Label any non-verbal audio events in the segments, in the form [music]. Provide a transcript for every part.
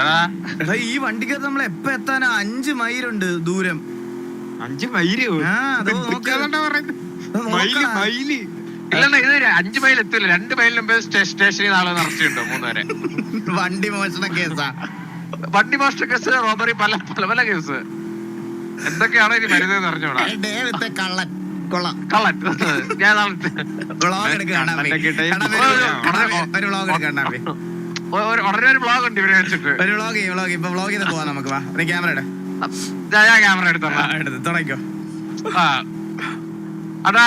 എടാ, ഈ വണ്ടിക്കകത്ത് നമ്മൾ എപ്പ എത്താനാ? അഞ്ച് മൈലുണ്ട് ദൂരം. അഞ്ച് മൈൽ? ആ, അത് നോക്ക്. അത് മൈൽ. മൈൽ. ഇല്ലണ്ണ ഇത് അഞ്ച് മൈൽ എത്തില്ല രണ്ട് മൈലിന് മുമ്പ് സ്റ്റേ- സ്റ്റേഷനിൽ നാളെ നിറച്ചിട്ടുണ്ടോ മൂന്നുവരെ [laughs] വണ്ടി മോഷണ കേസാ. വണ്ടി മോഷ്ട കേസ് റോബറി പല പല പല കേസ്. എന്തൊക്കെയാണ് ഇനി വരുന്നത് അറിഞ്ഞോടാ? ഡേവിത്തെ കള്ളൻ. കൊള്ളാം. കള്ളൻ. ഞാൻ നാളെ- വ്ളോഗ് എടുക്കണം കള്ളനൊക്കെ ഇട്ടേ ഒരു- വ്ളോഗ് ഉടനെ ഒരു ബ്ലോഗ് ഉണ്ട് ഇവരെ വെച്ചിട്ട്. ഒരു വ്ളോഗ് വ്ളോഗ് ഇപ്പൊ വ്ളോഗ് ചെയ്ത് പോവാം നമുക്ക് വാ. ഒരു ക്യാമറ ഇട. ഞാൻ ക്യാമറ എടുത്തോളാം. എടുത്ത് തുടങ്ങിക്കോ ആ. അതാ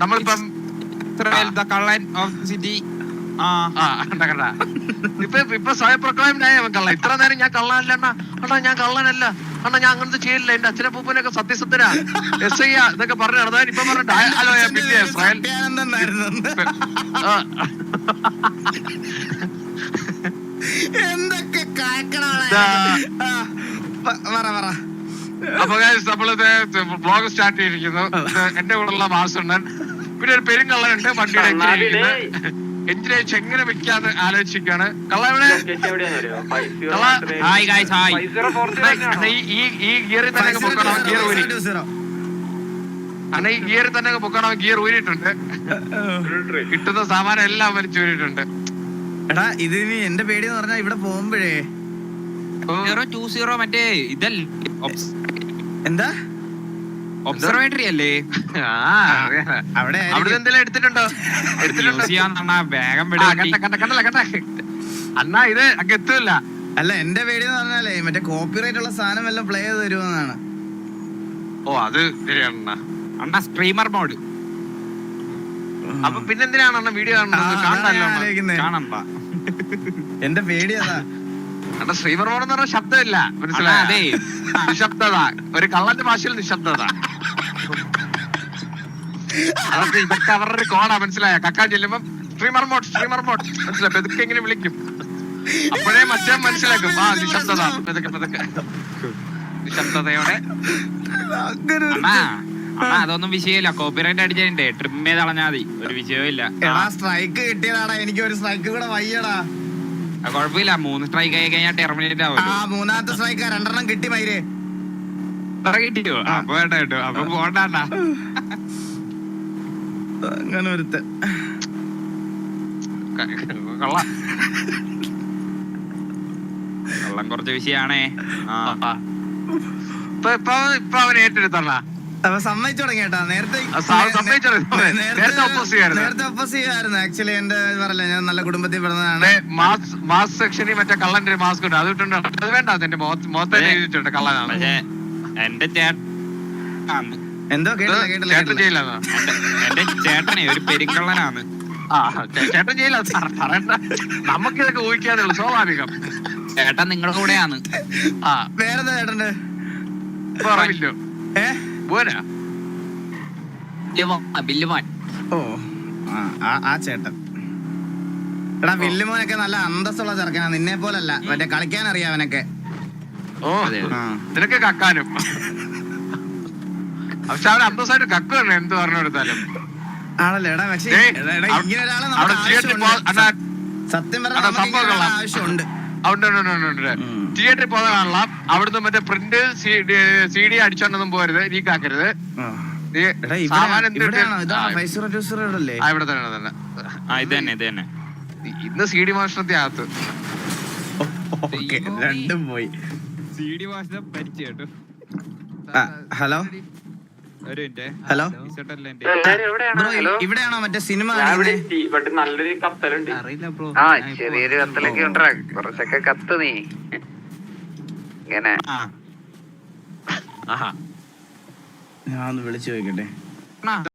നമ്മളിപ്പം ദ കള്ളൻ ഓഫ് സിറ്റി ഇപ്പൊ ഇപ്പൊ സ്വയം പ്രൊക്ലൈംഡ് ആയ കള്ള ഇത്ര നേരം ഞാൻ കള്ളനല്ല അണ്ണാ അണ്ണാ ഞാൻ കള്ളനല്ല. അണ്ണാ ഞാൻ അങ്ങനത്തെ ചെയ്യില്ല എന്റെ അച്ഛനെ പൂപ്പനൊക്കെ സത്യസത്യനാ എസ് ഐ ഇതൊക്കെ പറഞ്ഞു നടന്നാൽ ഇപ്പൊ പറഞ്ഞിട്ട് ഹലോ പിന്നെ എന്തൊക്കെ പറ പറ. അപ്പൊ നമ്മളിത് ബ്ലോഗ് സ്റ്റാർട്ട് ചെയ്തിരിക്കുന്നു. എന്റെ കൂടെയുള്ള മാസുണ്ണൻ പിന്നെ ഒരു പെരുങ്കള്ളനുണ്ട് വണ്ടിയുടെ എഞ്ചിനെ ചെങ്ങനെ എങ്ങനെ വെക്കാന്ന് ആലോചിക്കാണ് കള്ള എവിടെ കള്ള. ഹായ് ഗൈസ് ഹായ് ഈ- ഗിയറിൽ തന്നെ പൊക്കണം? ഗിയർ ഊരി. അണ്ണാ ഈ ഗിയറിൽ തന്നെ പൊക്കണം? ഗിയർ ഊരിയിട്ടുണ്ട്. കിട്ടുന്ന സാമാനം എല്ലാം വലിച്ചു ഊരിയിട്ടുണ്ട് എടാ ഇത് ഇനി എന്റെ പേടി എന്ന് പറഞ്ഞാ ഇവിടെ പോകുമ്പോഴേ. സീറോ ടു സീറോ മറ്റേ ഇതല്ലേ? എന്താ? ഒബ്സർവേറ്ററി അല്ലേ. അവിടെ അവിടുന്ന് എന്തെങ്കിലും എടുത്തിട്ടുണ്ടോ? എടുത്തിട്ടുണ്ടോ? വേഗം അണ്ണാ ഇത് അങ്ങ് എത്തൂല്ല. അല്ല എന്റെ പേടി എന്ന് പറഞ്ഞാലേ മറ്റേ കോപ്പിറൈറ്റ് ഉള്ള സാധനം എല്ലാം പ്ലേ ചെയ്ത് തരുമെന്നാണ് ഓ അത് ശരിയാണ് അണ്ണാ സ്ട്രീമർ മോഡ് അപ്പൊ പിന്നെന്തിനാണ് അണ്ണ വീഡിയോ കാണുന്നത്. കാണണ്ട എന്റെ പേടി അതാ. മോഡ് എന്ന് പറഞ്ഞ ശബ്ദമില്ല. മനസ്സിലായോ? നിശബ്ദത. ഒരു കള്ളന്റെ ഭാഷയിൽ നിശബ്ദത. അതൊക്കെ ഇതൊക്കെ അവരുടെ ഒരു കോടാ മനസ്സിലായ? കക്കാൻ ചെല്ലുമ്പോ ശ്രീമർമോട്ട് ശ്രീമർമോട്ട് സ്ട്രീമർ മോഡ് മനസ്സിലായി? പെതുക്കെ എങ്ങനെ വിളിക്കും. അപ്പോഴേ മറ്റേ മനസ്സിലാക്കും. ആ നിശബ്ദത. പെതുക്കെ പെതുക്കെ. നിശബ്ദതയോടെ. അണ്ണാ അതൊന്നും വിഷയമില്ല. കോപ്പിറൈറ്റ് അടിച്ചതിന്റെ ട്രിം ചെയ്ത് കളഞ്ഞാ മതി. ഒരു വിഷയവും ഇല്ല. എടാ സ്ട്രൈക്ക് കിട്ടിയതാടാ. എനിക്ക് ഒരു സ്ട്രൈക്ക് കൂടെ വയ്യടാ. ആ, കുഴപ്പമില്ല. മൂന്ന് സ്ട്രൈക്ക് ആയി കഴിഞ്ഞാൽ ടെർമിനേറ്റ് ആ ആവുമല്ലോ മൂന്നാമത്തെ സ്ട്രൈക്ക് രണ്ടെണ്ണം കിട്ടി മൈരേ. അത്ര കിട്ടിയോ? അപ്പൊ വേണ്ട കേട്ടോ. അപ്പൊ പോണ്ട അണ്ണാ. അങ്ങനെ ഒരുത്ത കള്ള. വെള്ളം കുറച്ച് വിഷയാണേ ആ. ഇപ്പൊ ഇപ്പൊ ഇപ്പൊ അവൻ ഏറ്റെടുത്തണ്ണ അപ്പൊ സമ്മതിച്ചു തുടങ്ങിയേട്ടാ നേരത്തെ. നേരത്തെ ഒപ്പോസ് ചെയ്യായിരുന്നു ആക്ച്വലി എന്റെ പറയല്ല ഞാൻ നല്ല കുടുംബത്തിൽ പിറന്നതാണ് മാസ് മാസ് സെക്ഷനിൽ മറ്റേ കള്ളന്റെ ഒരു മാസ്ക് ഉണ്ട് അത് ഇട്ടുണ്ട് അത് വേണ്ട അതിന്റെ മുഖത്ത് മുഖത്ത് കള്ളനാണ്. എന്റെ ചേട്ടൻ എന്തോ കേട്ടില്ല കേട്ടില്ല ചേട്ടൻ ചെയ്യില്ലെന്നോ എന്റെ ചേട്ടനെ ഒരു പെരിക്കള്ളനാണ് ആ ചേട്ടൻ ചെയ്യില്ല സാർ പറയണ്ട. നമുക്കിതൊക്കെ ഊഹിക്കാതെ ഉള്ളു. സ്വാഭാവികം. ചേട്ടൻ നിങ്ങളുടെ കൂടെയാണ്. ആ. വേറെന്താ ചേട്ടന്റെ പറയില്ലോ ഏഹ് ഏ? പോരാ? ബില്ലുമാൻ. ഓ ആ, ആ- ആ ചേട്ടൻ. എടാ വില്ലുമോനൊക്കെ നല്ല അന്തസ്സുള്ള ചെറുക്കനാ. നിന്നെ പോലല്ല. മറ്റേ കളിക്കാൻ അറിയാവനൊക്കെ ഓ അതെ. ആ. നിനക്ക് കക്കാനും. പക്ഷെ അവൻ അന്തസ്സായിട്ട് കക്കുവാണ് എന്ത് പറഞ്ഞു കൊടുത്താലും ആണല്ലേ? എടാ പക്ഷേ ഇങ്ങനെ ഒരാളെ സത്യം പറഞ്ഞ പറഞ്ഞാൽ. ആവശ്യമുണ്ട്. ഉണ്ട് ഉണ്ട് ഉണ്ട്. തിയേറ്ററിൽ പോകാൻ കാണാം അവിടുന്ന് മറ്റേ പ്രിന്റ് സി ഡി അടിച്ചോണ്ടൊന്നും പോരുത് ലീക്ക് ആക്കരുത് ഇവിടെ തന്നെ തന്നെ. ആ ഇത് തന്നെ ഇത് തന്നെ. ഇന്ന് സി ഡി മോഷണത്തെ അകത്ത്. രണ്ടും പോയി. സി ഡി വാശം പരിച്ചു കേട്ടോ. ഹലോ? ഹലോ? ഇവിടെയാണോ മറ്റേ സിനിമ? നല്ലൊരു കത്തലുണ്ട്. അറിയില്ല ബ്രോ. ആ ചെറിയൊരു കത്തലൊക്കെ ഉണ്ടാ കുറച്ചൊക്കെ കത്ത് നീ. ഇങ്ങനെ. ആ. ആഹാ. ഞാൻ ഒന്ന് വിളിച്ചു നോക്കട്ടെ അണ്ണാ